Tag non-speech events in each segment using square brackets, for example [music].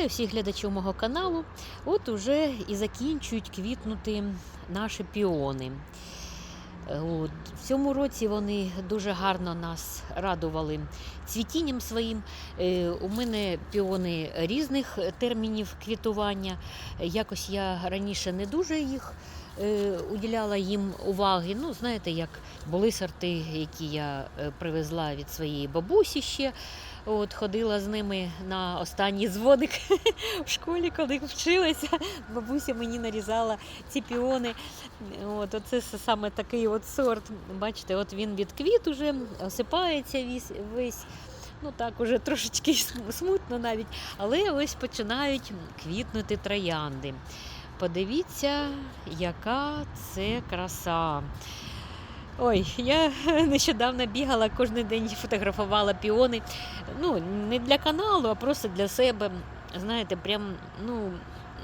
Вітаю всіх глядачів мого каналу. От уже і закінчують квітнути наші піони. От, в цьому році вони дуже гарно нас радували цвітінням своїм. Е, У мене піони різних термінів квітування. Якось я раніше не дуже їх е, уділяла їм уваги. Ну, знаєте, як були сорти, які я е, привезла від своєї бабусі ще. От, ходила з ними на останній дзвоник [laughs] в школі, коли вчилася. Бабуся мені нарізала ці піони. От, оце саме такий от сорт. Бачите, от він відквіт уже, осипається весь. весь. Ну так, уже трошечки смутно навіть. Але ось починають квітнути троянди. Подивіться, яка це краса. Ой, я [laughs] нещодавно бігала, кожен день фотографувала піони. Ну, не для каналу, а просто для себе. Знаєте, прям, ну,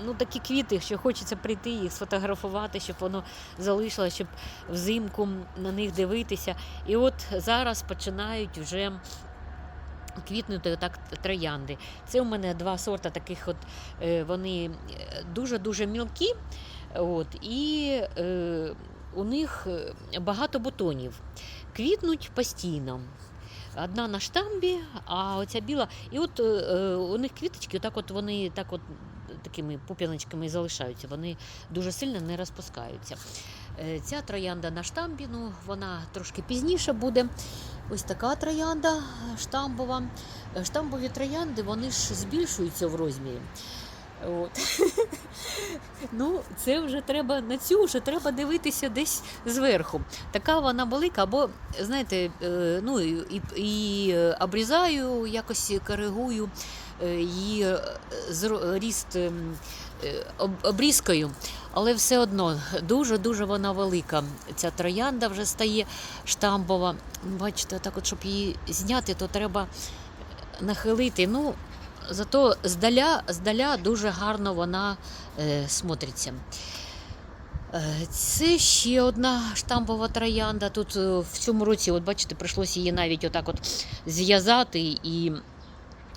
ну такі квіти, що хочеться прийти їх сфотографувати, щоб воно залишилось, щоб взимку на них дивитися. І от зараз починають вже квітнути так троянди. Це у мене два сорта таких, от е, вони дуже-дуже мілкі. От, і е, у них е, багато бутонів. Квітнуть постійно. Одна на штамбі, а оця біла. І от е, е, у них квіточки, так от вони так от такими пуп'яночками залишаються. Вони дуже сильно не розпускаються. Е, Ця троянда на штамбі, ну вона трошки пізніше буде. Ось така троянда штамбова. Е, Штамбові троянди вони ж збільшуються в розмірі. От. [laughs] ну, це вже треба на цю вже треба дивитися десь зверху. Така вона велика, або, знаєте, е, ну, і, і, е, обрізаю, якось коригую е, її ріст ем, обрізкою, але все одно дуже-дуже вона велика. Ця троянда вже стає штамбова. Бачите, так от, щоб її зняти, то треба нахилити. Ну, зато здаля, здаля дуже гарно вона е, смотриться. Е, Це ще одна штампова троянда. Тут е, в цьому році, от бачите, прийшлося її навіть отак от зв'язати і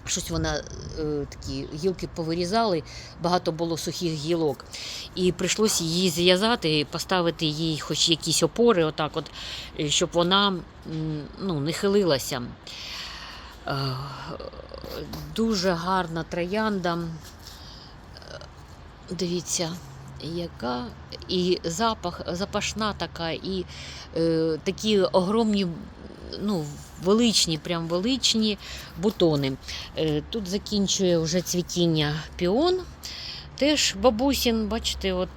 щось вона е, такі гілки повирізали, багато було сухих гілок. І прийшлося її зв'язати, поставити їй хоч якісь опори, отак от, щоб вона ну, не хилилася. Е, Дуже гарна троянда. Е, Дивіться, яка і запах, запашна така, і е, такі огромні, ну, величні, прям величні бутони. Е, тут закінчує вже цвітіння піон. Теж бабусін, бачите, от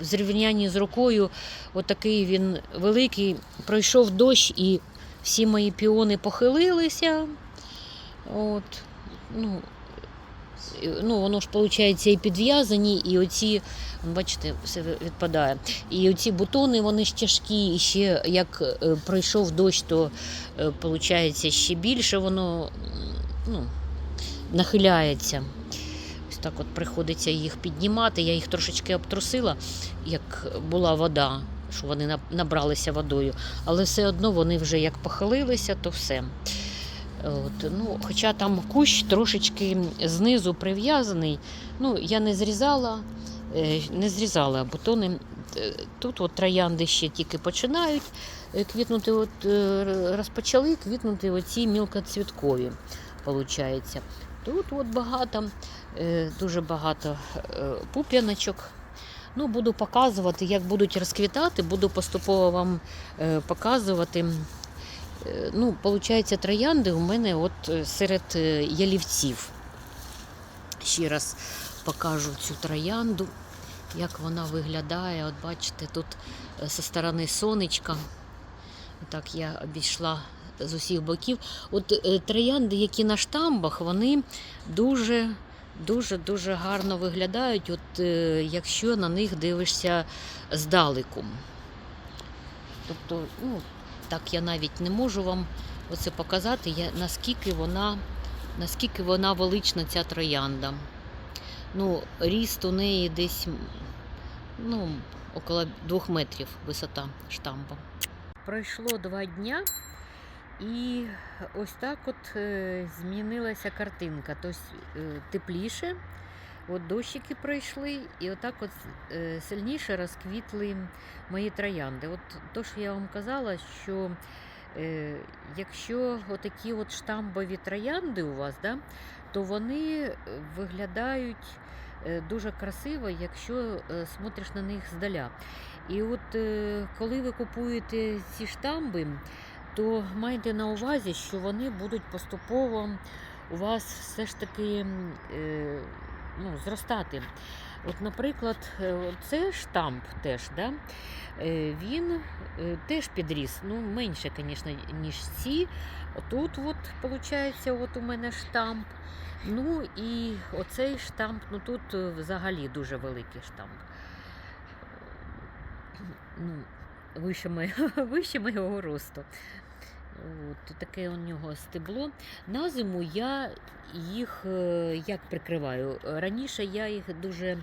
в зрівнянні з рукою, отакий він великий. Пройшов дощ і всі мої піони похилилися. От, ну, ну, воно ж виходить і підв'язані, і оці, бачите, все відпадає. І оці бутони, вони ж тяжкі, і ще як е, пройшов дощ, то виходить ще більше воно ну, нахиляється. Ось так от приходиться їх піднімати. Я їх трошечки обтрусила, як була вода, що вони набралися водою. Але все одно вони вже як похилилися, то все. От, ну, хоча там кущ трошечки знизу прив'язаний. Ну, я не зрізала, е, не зрізала бутони. Е, Тут от троянди ще тільки починають е, квітнути. От, розпочали квітнути оці мілкоцвіткові. Получається. Тут от багато, дуже багато пуп'яночок. Ну, буду показувати, як будуть розквітати, буду поступово вам показувати. Е, Ну, виходить, троянди у мене от е, серед е, ялівців. Ще раз покажу цю троянду, як вона виглядає. От бачите, тут зі сторони сонечка. Так я обійшла з усіх боків. От троянди, які на штамбах, вони дуже. Дуже дуже гарно виглядають, от якщо на них дивишся здалеку. Тобто, ну, так я навіть не можу вам оце показати, я, наскільки вона, наскільки вона велична, ця троянда. Ну, ріст у неї десь ну, около двох метрів висота штампа. Пройшло два дня. І ось так от е, змінилася картинка. Тобто тепліше, от дощики пройшли, і отак от е, сильніше розквітли мої троянди. От то, що я вам казала, що е, якщо отакі от штамбові троянди у вас, да, то вони е, виглядають е, дуже красиво, якщо смотриш на них здаля. І от е, коли ви купуєте ці штамби, то майте на увазі, що вони будуть поступово у вас все ж таки е, ну, зростати. От, наприклад, е, це штамп теж, да? е, він е, теж підріс, ну, менше, звісно, ніж ці. Тут, от, виходить, от у мене штамп. Ну і оцей штамп, ну тут взагалі дуже великий штамп. Ну, вище, моє- [laughs] вище моєго росту. От, таке у нього стебло. На зиму я їх е, як прикриваю. Раніше я їх дуже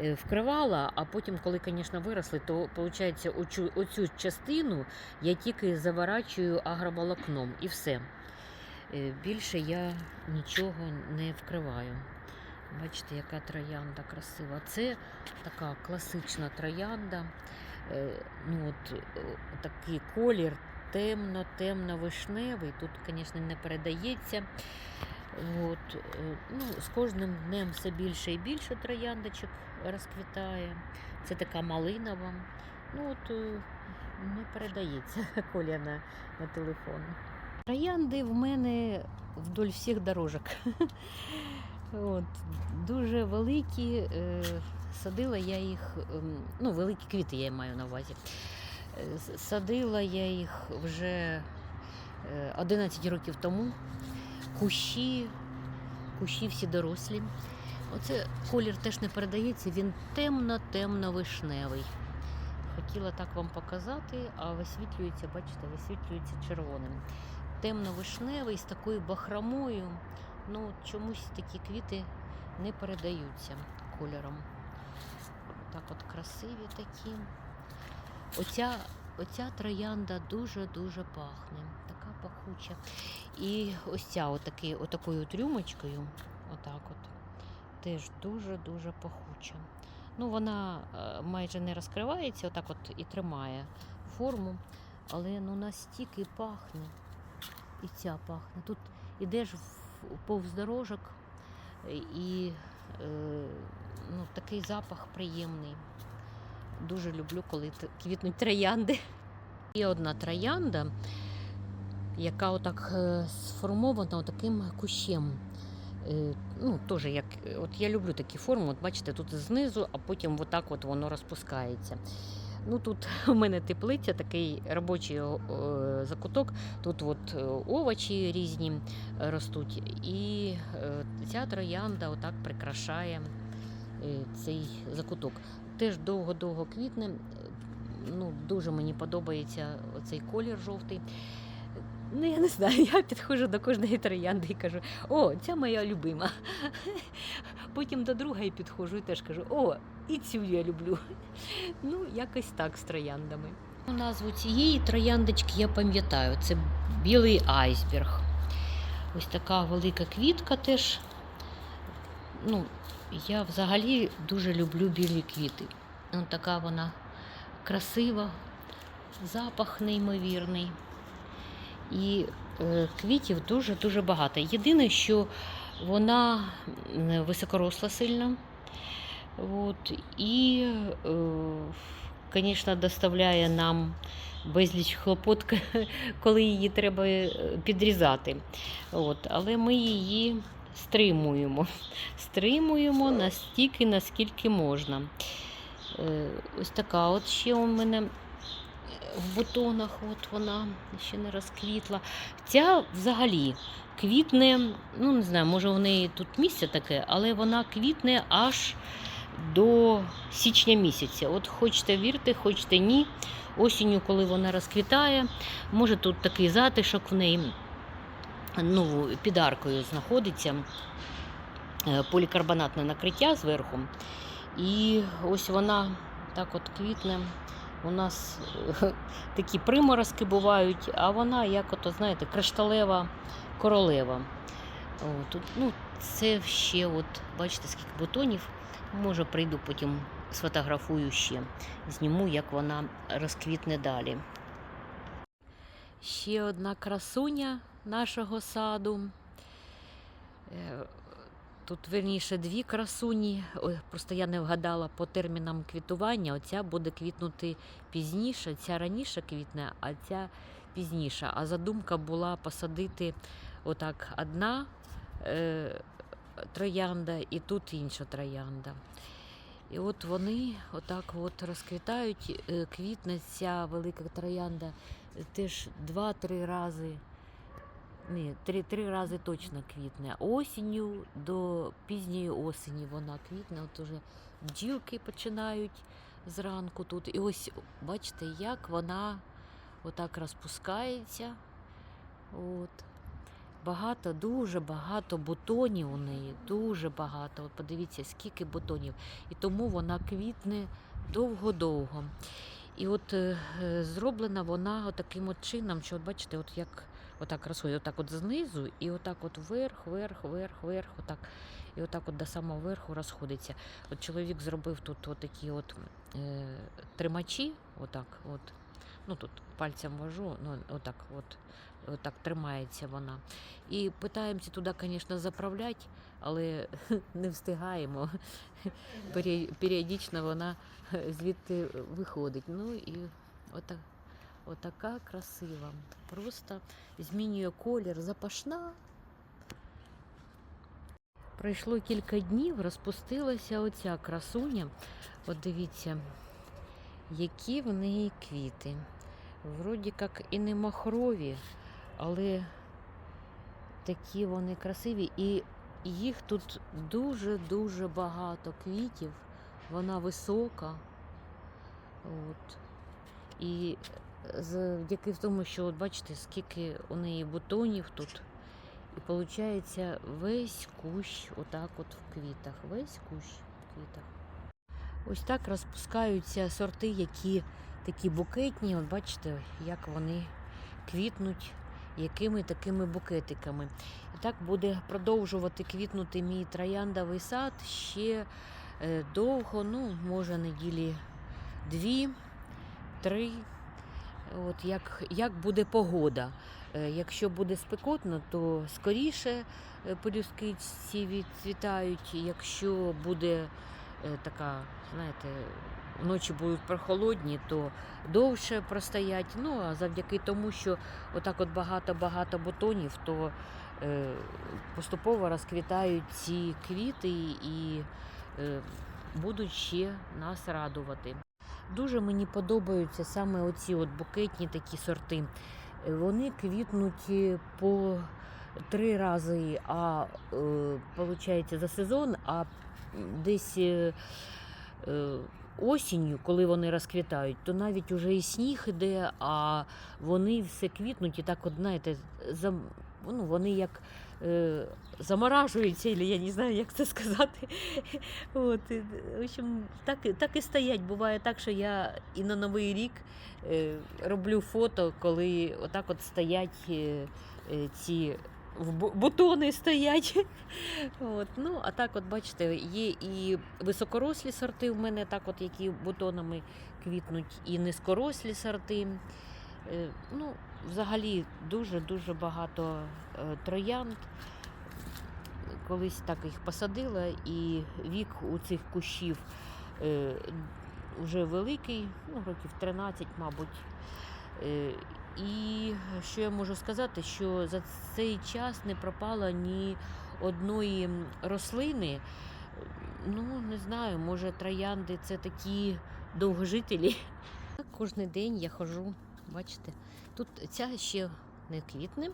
е, вкривала, а потім, коли, звісно, виросли, то виходить, оцю, оцю частину я тільки заворачую агроволокном і все. Е, Більше я нічого не вкриваю. Бачите, яка троянда красива. Це така класична троянда. Ну, от, такий колір темно-темно-вишневий. Тут, звісно, не передається. От, е, ну, з кожним днем все більше і більше трояндочок розквітає. Це така малинова. Ну, от, е, не передається [laughs] коля на, на телефон. Троянди в мене вдоль всіх дорожок. От, дуже великі. Е, садила я їх, ем, ну, великі квіти я маю на увазі. Е, Садила я їх вже е, 11 років тому. Кущі, кущі всі дорослі. Оце колір теж не передається, він темно-темно-вишневий. Хотіла так вам показати, а висвітлюється, бачите, висвітлюється червоним. Темно-вишневий з такою бахромою. Ну, чомусь такі квіти не передаються кольором. Так от красиві такі. Оця, оця троянда дуже-дуже пахне, така пахуча. І ось ця отаки, отакою от отак от, теж дуже-дуже пахуча. Ну, вона е, майже не розкривається, отак от і тримає форму, але ну настільки пахне. І ця пахне. Тут ідеш повз дорожок і е, ну, такий запах приємний. Дуже люблю, коли квітнуть троянди. Є одна троянда, яка отак е, сформована таким кущем. Е, Ну, теж як, от я люблю такі форми, от бачите, тут знизу, а потім отак от воно розпускається. Ну, тут [laughs] у мене теплиця, такий робочий закуток. Тут от е, овочі різні ростуть. І ця троянда отак прикрашає цей закуток. Теж довго-довго квітне. Ну, дуже мені подобається цей колір жовтий. Ну, я не знаю, я підходжу до кожної троянди і кажу, о, ця моя любима. Потім до другої підходжу і теж кажу, о, і цю я люблю. Ну, якось так з трояндами. Назву цієї трояндочки я пам'ятаю, це білий айсберг. Ось така велика квітка теж. Ну, я взагалі дуже люблю білі квіти. Ось така вона красива, запах неймовірний. І е, квітів дуже-дуже багато. Єдине, що вона високоросла сильно. От, і, звісно, доставляє нам безліч хлопот, [laughs] коли її треба е, підрізати. От, але ми її стримуємо. [laughs] Стримуємо настільки, наскільки можна. Е, Ось така от ще у мене в бутонах, от вона ще не розквітла. Ця взагалі квітне, ну не знаю, може у неї тут місце таке, але вона квітне аж до січня місяця. От хочете вірте, хочете ні. Осінню, коли вона розквітає, може тут такий затишок в неї ну, під аркою знаходиться е, полікарбонатне накриття зверху. І ось вона так от квітне у нас е, [laughs] такі приморозки бувають, а вона, як ото, знаєте, кришталева королева. О, тут, ну, це ще, от, бачите, скільки бутонів. Може, прийду потім сфотографую ще. Зніму, як вона розквітне далі. Ще одна красуня нашого саду. Е, Тут, верніше, дві красуні. Ой, просто я не вгадала по термінам квітування. Оця буде квітнути пізніше, ця раніше квітне, а ця пізніше. А задумка була посадити отак одна е, троянда і тут інша троянда. І от вони отак от розквітають, е, квітне ця велика троянда теж два-три рази. Ні, три, три рази точно квітне. Осінню до пізньої осені вона квітне. От уже бджілки починають зранку тут. І ось бачите, як вона отак розпускається. От. Багато, дуже багато бутонів у неї, дуже багато. От подивіться, скільки бутонів. І тому вона квітне довго-довго. І от е, зроблена вона таким от чином, що от бачите, от як отак красує, отак от знизу, і отак от вверх, вверх, вверх, вверх, отак. І отак от до самого верху розходиться. От чоловік зробив тут от такі от е, тримачі, отак от. Ну тут пальцем вожу, ну отак от. Отак тримається вона. І питаємося туди, звісно, заправляти, але [laughs] не встигаємо. [laughs] Періодично вона звідти виходить. Ну і ота, отака красива. Просто змінює колір, запашна. Пройшло кілька днів, розпустилася оця красуня. От дивіться, які в неї квіти. Вроді як і не махрові, але такі вони красиві. І їх тут дуже-дуже багато квітів. Вона висока. От. І завдяки тому, що от бачите, скільки у неї бутонів тут. І виходить весь кущ отак от в квітах. Весь кущ в квітах. Ось так розпускаються сорти, які такі букетні. От бачите, як вони квітнуть, якими такими букетиками. І так буде продовжувати квітнути мій трояндовий сад ще е, довго, ну, може, неділі дві, три. От як, як буде погода. Е, Якщо буде спекотно, то скоріше е, пелюстки ці відцвітають. Якщо буде е, така, знаєте, ночі будуть прохолодні, то довше простоять. Ну а завдяки тому, що отак от багато-багато бутонів, то поступово розквітають ці квіти і будуть ще нас радувати. Дуже мені подобаються саме оці от букетні такі сорти. Е, Вони квітнуть е, по три рази, а виходить, за сезон, а десь е, е, осінню, коли вони розквітають, то навіть уже і сніг іде, а вони все квітнуть і так, от, знаєте, зам, ну, вони як е, заморажуються, або я не знаю, як це сказати. От, в общем, так, так і стоять. Буває так, що я і на Новий рік е, роблю фото, коли отак от стоять е, е, ці бутони стоять. От, ну, а так, от бачите, є і високорослі сорти в мене, так от, які бутонами квітнуть, і низькорослі сорти. Е, Ну, взагалі дуже-дуже багато е, троянд. Колись так їх посадила, і вік у цих кущів е, вже великий, ну, років 13, мабуть. Е, і що я можу сказати, що за цей час не пропало ні одної рослини. Ну, не знаю, може троянди це такі довгожителі. Кожен день я ходжу, бачите, тут ця ще не квітне.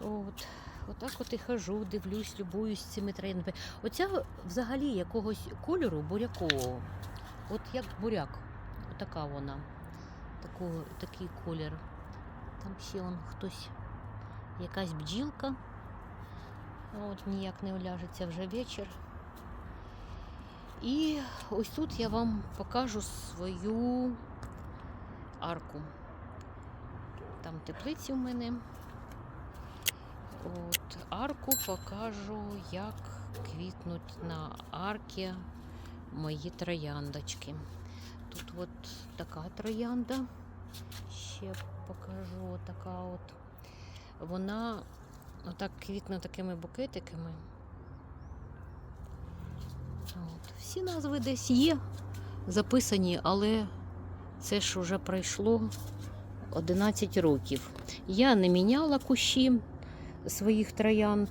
От, отак от і хожу, дивлюсь, любуюсь цими трояндами. Оця взагалі якогось кольору бурякового. От як буряк. Отака вона. Таку, такий колір. Там ще он хтось, якась бджілка. От ніяк не уляжеться вже вечір. І ось тут я вам покажу свою арку. Там теплиці у мене. От арку покажу, як квітнуть на аркі мої трояндочки. Тут от така троянда. Ще покажу така от. Вона отак квітне такими букетиками. От. Всі назви десь є записані, але це ж уже пройшло 11 років. Я не міняла кущі своїх троянд.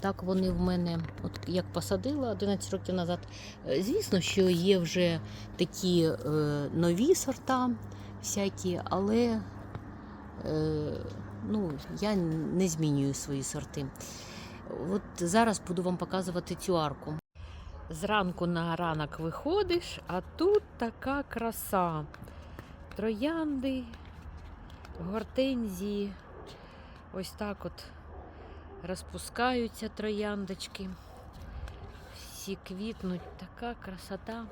Так вони в мене, от як посадила 11 років назад. Е, Звісно, що є вже такі е, нові сорта, всякі, але е, ну, я не змінюю свої сорти. От зараз буду вам показувати цю арку. Зранку на ранок виходиш, а тут така краса. Троянди, гортензії. Ось так от розпускаються трояндочки. Всі квітнуть, така красота.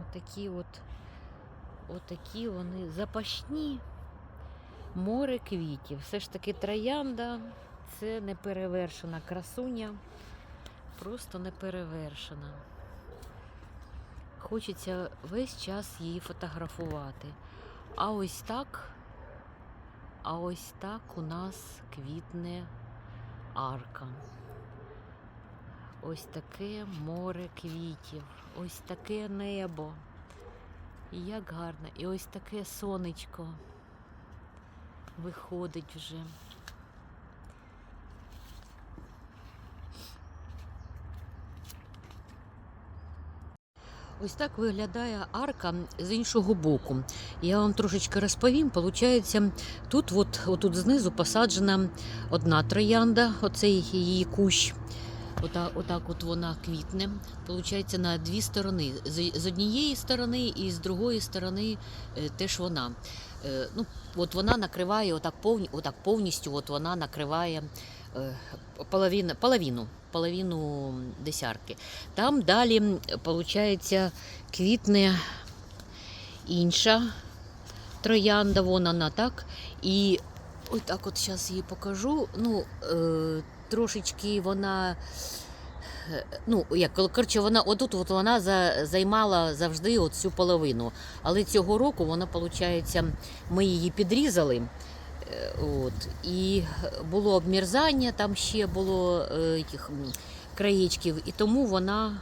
Отакі от, отакі вони запашні. Море квітів. Все ж таки троянда це неперевершена красуня. Просто неперевершена. Хочеться весь час її фотографувати. А ось так, а ось так у нас квітне арка. Ось таке море квітів, ось таке небо. І як гарно, і ось таке сонечко виходить вже. Ось так виглядає арка з іншого боку. Я вам трошечки розповім. Получається, тут, от, отут знизу посаджена одна троянда, оцей її кущ. Ота, отак от вона квітне. Получається на дві сторони. З, однієї сторони і з другої сторони е, теж вона. Е, ну, от вона накриває отак, повні, отак повністю, от вона накриває е, половину, половину, половину десятки. Там далі, виходить, квітне інша троянда, вон вона так. І ось так от зараз її покажу. Ну, е, трошечки вона. е, Ну, як коротше, вона отут от вона за, займала завжди цю половину. Але цього року вона, виходить, ми її підрізали. Е, От, і було обмірзання, там ще було е, краєчків, і тому вона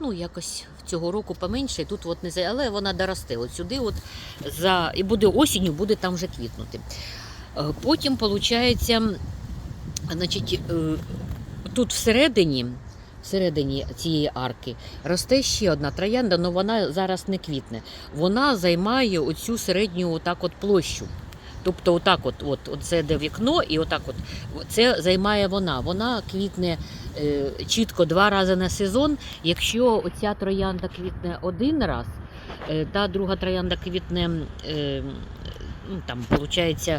ну, якось цього року поменше. Тут от не але вона доросте. От сюди, от за, і буде осінню, буде там вже квітнути. Е, Потім, виходить, значить, е, тут всередині. Всередині цієї арки росте ще одна троянда, але вона зараз не квітне. Вона займає оцю середню отак от площу. Тобто, отак, от, от, от це де вікно, і отак от це займає вона. Вона квітне е, чітко два рази на сезон. Якщо оця троянда квітне один раз, е, та друга троянда квітне. Е, ну, там, виходить,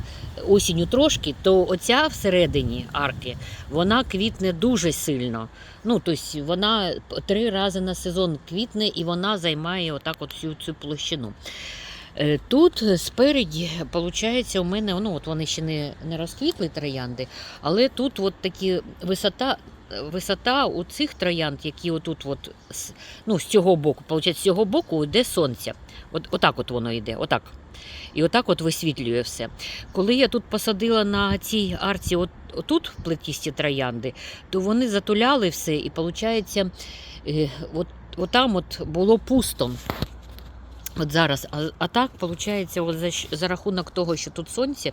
осінню трошки, то оця всередині арки, вона квітне дуже сильно. Ну, тобто вона три рази на сезон квітне і вона займає отак от всю цю площину. Е, Тут спереді, виходить, у мене ну, от вони ще не, не розквітли троянди, але тут от такі висота. Висота у цих троянд, які отут, от, ну, з цього боку, виходить, з цього боку йде сонце. От, отак от воно йде, отак. І отак от висвітлює все. Коли я тут посадила на цій арці, от, отут в плетісті троянди, то вони затуляли все, і виходить, е, от, отам от було пусто. От зараз, а, а так, виходить, от за, за рахунок того, що тут сонце,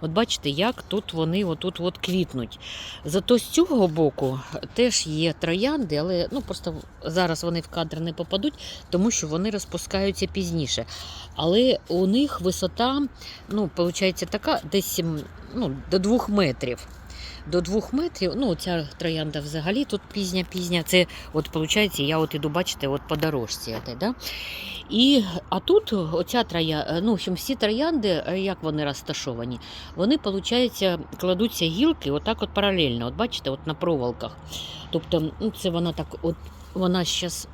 от бачите, як тут вони отут от квітнуть. Зато з цього боку теж є троянди, але ну, просто зараз вони в кадр не попадуть, тому що вони розпускаються пізніше. Але у них висота, ну, виходить, така десь ну, до двох метрів. До двох метрів, ну, ця троянда взагалі тут пізня-пізня. Це, от, виходить, я от іду, бачите, от по дорожці. Да? І, а тут оця троя, ну, в всі троянди, е, як вони розташовані, вони, виходить, кладуться гілки отак от паралельно. От бачите, от на проволоках. Тобто, ну, це вона так от вона зараз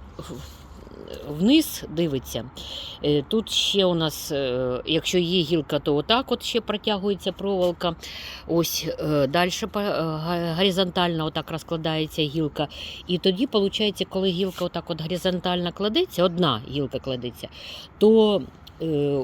вниз дивиться. Е, Тут ще у нас, е, якщо є гілка, то отак от ще протягується проволока. Ось далі горизонтально отак розкладається гілка. І тоді, виходить, коли гілка отак от горизонтально кладеться, одна гілка кладеться, то е,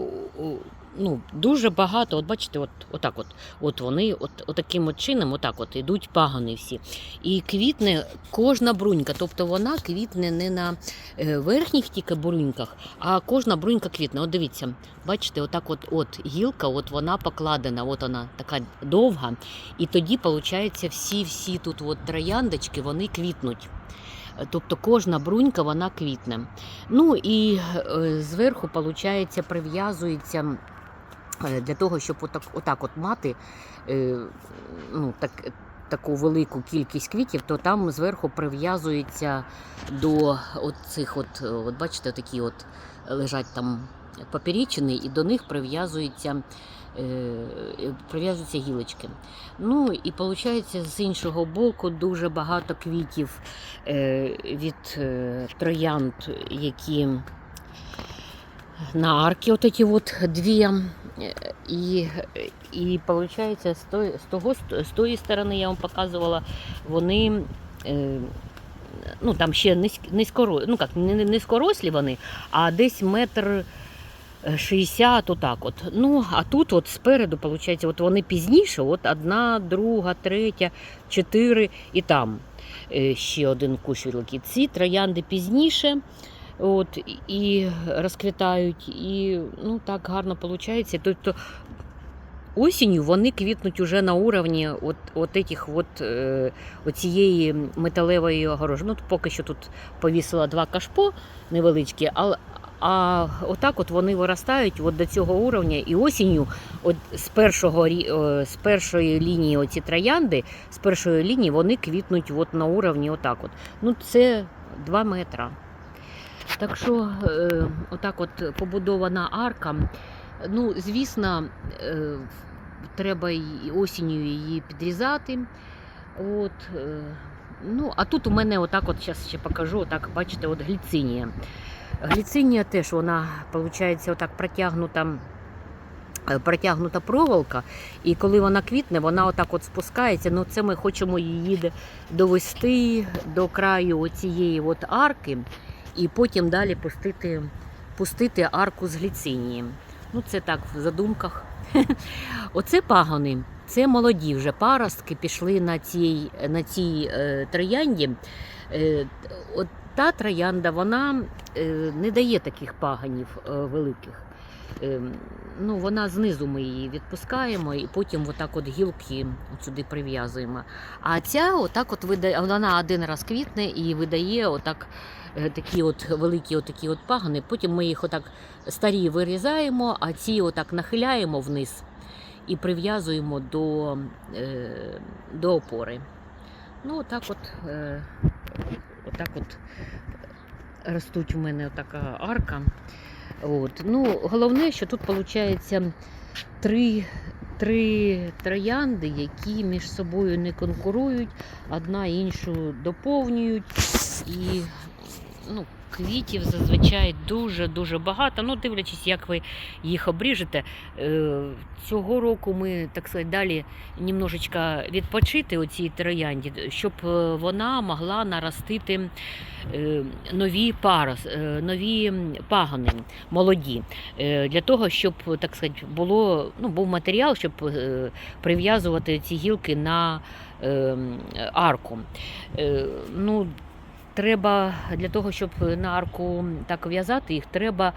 ну, дуже багато, от бачите, от, отак от, от вони от, от таким от чином отак от ідуть пагани всі. І квітне кожна брунька, тобто вона квітне не на е, верхніх тільки бруньках, а кожна брунька квітне. От дивіться, бачите, отак от, от гілка, от вона покладена, от вона така довга. І тоді, виходить, всі-всі тут от трояндочки, вони квітнуть. Тобто кожна брунька вона квітне. Ну і е, зверху, виходить, прив'язується для того, щоб отак, отак от мати е, ну, так, таку велику кількість квітів, то там зверху прив'язується до цих, от, е, от бачите, такі от лежать там поперечини, і до них прив'язуються. е, Прив'язуються гілочки. Ну і виходить, з іншого боку дуже багато квітів е, від е, троянд, які на арки, от эти вот дві. Е, І, і виходить, з, той, з, того, з тої сторони я вам показувала, вони. Е, Ну, там ще низь- низькоро, ну, як, не, низькорослі вони, а десь метр е, 60, отак от. Ну, а тут от спереду, виходить, от вони пізніше, от одна, друга, третя, чотири і там е, ще один кущ великий. Ці троянди пізніше от, і розквітають, і ну, так гарно виходить. Тобто осінню вони квітнуть уже на уровні от, от этих от, е, оцієї металевої огорожі. Ну, поки що тут повісила два кашпо невеличкі, але а отак от вони виростають от до цього уровня, і осінню, от з, першого, е, з першої лінії оці троянди, з першої лінії вони квітнуть от на уровні отак от. Ну, це 2 метра. Так що е, отак от побудована арка. Ну, звісно, е, треба і осінню її підрізати. От, е, ну, а тут у мене отак от зараз ще покажу, отак, бачите, от гліцинія. Гліцинія теж вона, виходить, отак протягнута. е, Протягнута проволока, і коли вона квітне, вона отак от спускається. Ну, це ми хочемо її довести до краю цієї арки, і потім далі пустити, пустити арку з гліцинії. Ну, це так в задумках. [laughs] Оце пагони, це молоді вже паростки пішли на цій, на цій е, троянді. Е, от та троянда вона е, не дає таких паганів е, великих. Е, ну, вона знизу ми її відпускаємо і потім отак от гілки сюди прив'язуємо. А ця отак от видає, вона один раз квітне і видає отак такі от великі отакі от пагани. Потім ми їх отак старі вирізаємо, а ці отак нахиляємо вниз і прив'язуємо до, е, до опори. Ну, отак от, е, отак от ростуть у мене така арка. От. Ну, головне, що тут виходить три, три троянди, які між собою не конкурують, одна іншу доповнюють. І ну, квітів зазвичай дуже-дуже багато. Ну, дивлячись, як ви їх обріжете. Е, Цього року ми, так сказати, далі немножечко відпочити у цій троянді, щоб е, вона могла наростити е, нові парос, нові пагони молоді. Для того, щоб так сказати, було, ну, був матеріал, щоб прив'язувати ці гілки на е, арку. Ну, Треба для того, щоб на арку так в'язати їх, треба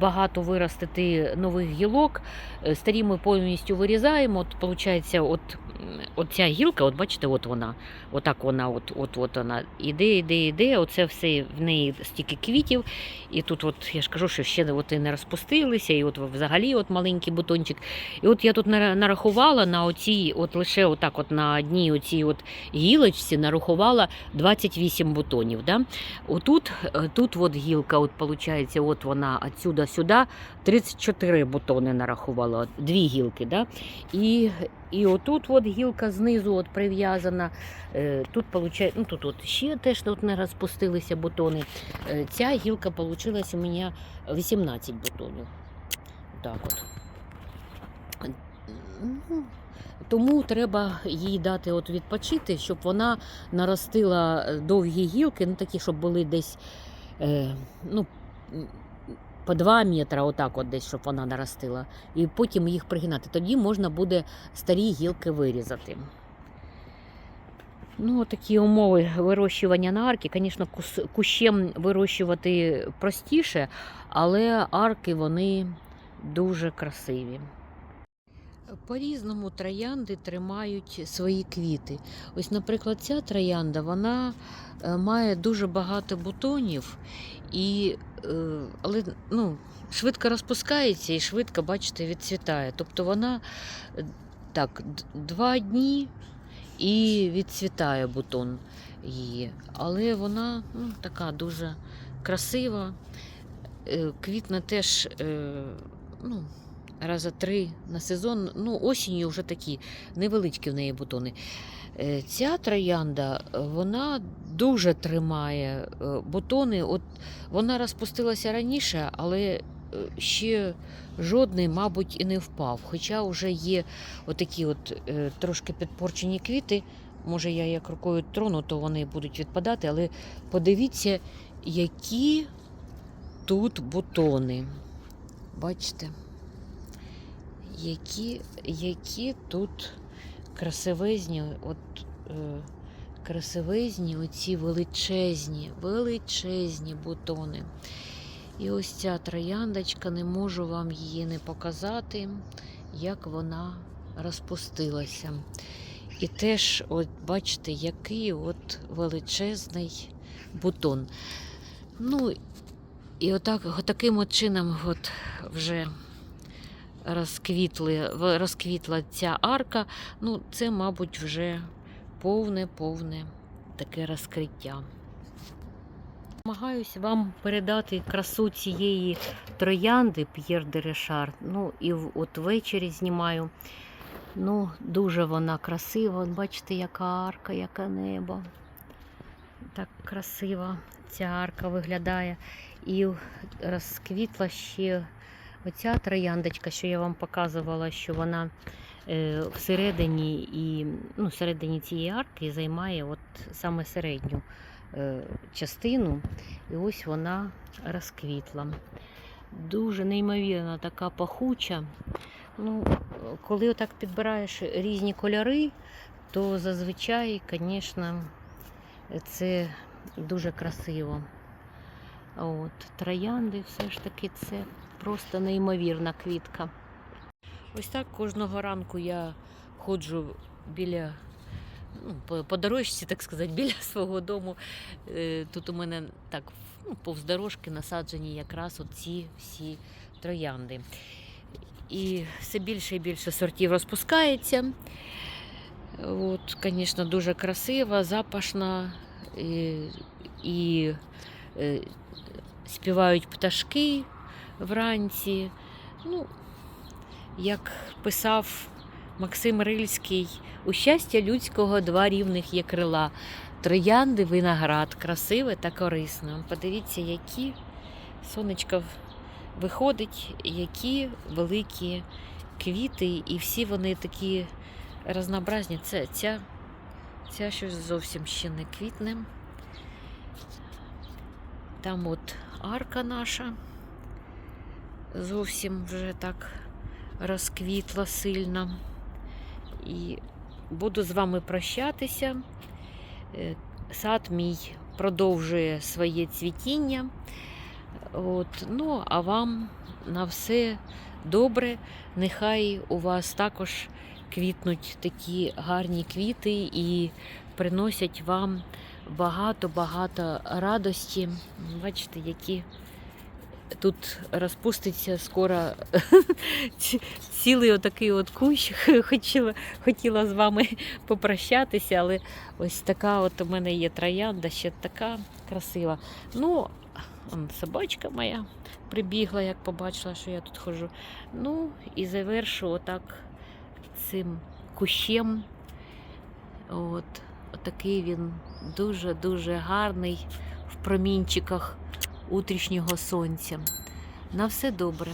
багато виростити нових гілок. Е, Старі ми повністю вирізаємо. От виходить, от, от ця гілка, от бачите, от вона, отак вона, от, от, от вона іде, іде, іде. Оце все в неї стільки квітів. І тут, от я ж кажу, що ще от і не розпустилися, і от взагалі от маленький бутончик. І от я тут нарахувала на оцій, от лише отак, от на одній оцій от гілочці нарахувала 28 бутонів. Да? Отут, е, тут от гілка, от виходить, от вона отсюда сюди 34 бутони нарахувала, от дві гілки. Да? І, І отут от гілка знизу от прив'язана. Е, Тут получає, ну тут от ще теж тут не розпустилися бутони. Е, Ця гілка вийшла у мене 18 бутонів. Так от. Тому треба їй дати от відпочити, щоб вона наростила е, довгі гілки, ну такі, щоб були десь е, ну, по 2 метри, отак от десь, щоб вона наростила. І потім їх пригинати. Тоді можна буде старі гілки вирізати. Ну, такі умови вирощування на арки. Звісно, кущем вирощувати простіше, але арки вони дуже красиві. По-різному троянди тримають свої квіти. Ось, наприклад, ця троянда вона е, має дуже багато бутонів, і, е, але ну, швидко розпускається і швидко, бачите, відцвітає. Тобто вона е, так, два дні і відцвітає бутон її. Але вона ну, така дуже красива. Квітне теж. Ну, раза три на сезон. Ну, осінню вже такі невеличкі в неї бутони. Е, Ця троянда, вона дуже тримає е, бутони. От вона розпустилася раніше, але е, ще жодний, мабуть, і не впав. Хоча вже є отакі от трошки підпорчені квіти. Може, я як рукою трону, то вони будуть відпадати, але подивіться, які тут бутони. Бачите? Які, які тут красивезні, от е, красивезні оці величезні, величезні бутони. І ось ця трояндочка, не можу вам її не показати, як вона розпустилася. І теж, от бачите, який от величезний бутон. Ну, і отак, таким от чином от вже розквітли, розквітла ця арка. Ну, це, мабуть, вже повне-повне таке розкриття. Намагаюсь вам передати красу цієї троянди П'єр де Решар. Ну, і от ввечері знімаю. Ну, дуже вона красива. Бачите, яка арка, яке небо. Так красиво ця арка виглядає. І розквітла ще Оця трояндочка, що я вам показувала, що вона е, всередині і ну, всередині цієї арки займає от саме середню е, частину, і ось вона розквітла. Дуже неймовірна така пахуча. Ну, коли отак підбираєш різні кольори, то зазвичай, звісно, це дуже красиво. От, троянди все ж таки це просто неймовірна квітка. Ось так кожного ранку я ходжу біля, ну, по, дорожці, так сказати, [laughs] біля свого дому. Е, Тут у мене так ну, повз дорожки насаджені якраз ці всі троянди. І все більше і більше сортів розпускається. От, звісно, дуже красива, запашна і, і е, співають пташки вранці. Ну, як писав Максим Рильський, у щастя людського два рівних є крила. Троянди, виноград, красиве та корисне. Подивіться, які сонечко виходить, які великі квіти, і всі вони такі разнообразні. Це ця, ця щось зовсім ще не квітне. Там от арка наша зовсім вже так розквітла сильно. І буду з вами прощатися. Е, Сад мій продовжує своє цвітіння. От, ну, а вам на все добре. Нехай у вас також квітнуть такі гарні квіти і приносять вам багато-багато радості. Бачите, які тут розпуститься скоро [laughs] цілий отакий от кущ. [laughs] Хотіла, хотіла з вами попрощатися, але ось така от у мене є троянда, ще така красива. Ну, собачка моя прибігла, як побачила, що я тут ходжу. Ну, і завершу отак цим кущем. От, такий він дуже-дуже гарний в промінчиках утрішнього сонця. На все добре.